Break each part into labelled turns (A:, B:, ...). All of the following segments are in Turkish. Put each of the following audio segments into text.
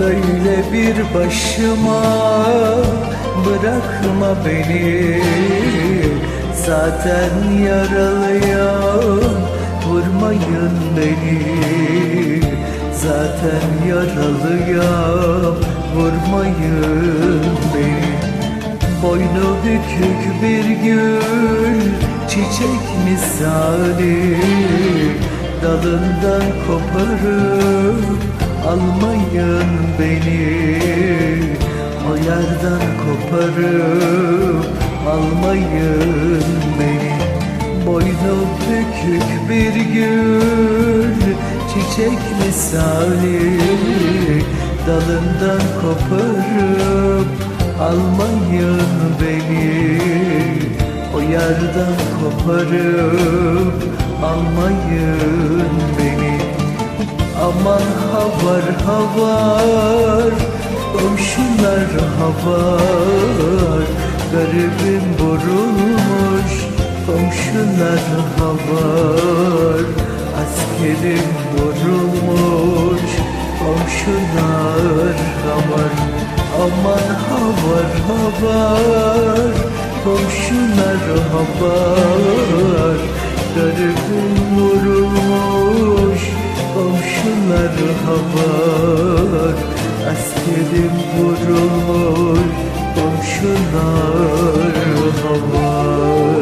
A: Böyle bir başıma bırakma beni. Zaten yaralıyım vurmayın beni. Zaten yaralıyım vurmayın beni. Boynu bükük bir gül çiçek misali. Dalından koparıp almayın beni O yerden koparıp almayın beni. Boynu bükük bir gül çiçek misali Dalından koparıp almayın beni. O yerden koparıp almayın beni Aman havar havar Komşular havar. Garibim vurulmuş Komşular havar. Askerim vurulmuş Komşular havar. Aman havar havar Komşular havar. Garibim vurulmuş Havar Askerim vurulmuş Komşular havar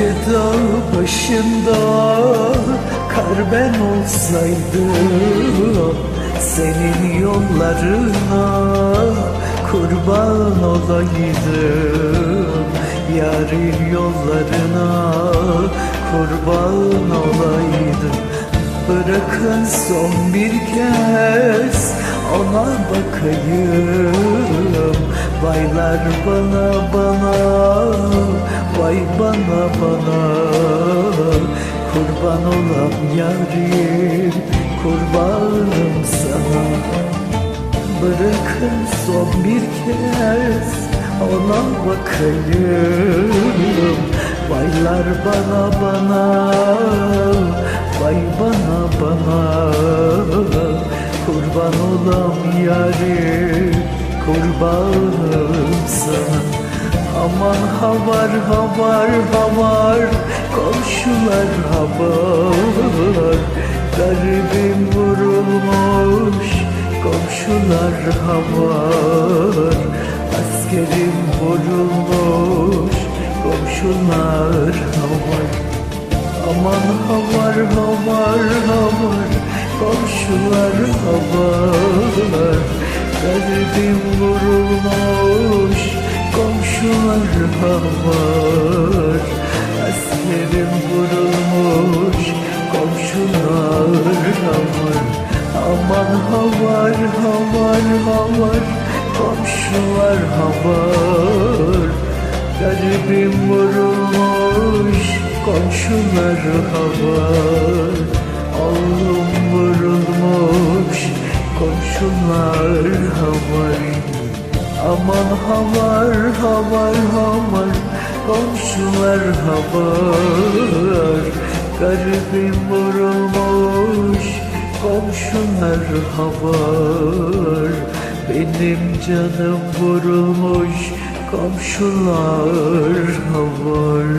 A: Yüce dağ başında kar ben olsaydım Senin yollarına kurban olaydım. Yarın yollarına kurban olaydım. Bırakın son bir kez ona bakayım. Vaylar bana bana Vay bana bana. Kurban olam yarim Kurbanım sana. Bırakın son bir kez Ona bakayım. Vaylar bana bana. Vay bana bana. Kurban olam yarim Kurbanım sana Aman havar havar havar Komşular havar. Garibim vurulmuş Komşular havar. Askerim vurulmuş Komşular havar. Aman havar havar havar Komşular havar. Garibim vurulmuş Komşular havar Askerim vurulmuş Komşular havar Aman havar havar havar Komşular havar. Garibim vurulmuş Komşular havar. Oğlum Aman havar havar havar Komşular havar. Garibim vurulmuş Komşular havar. Benim canım vurulmuş Komşular havar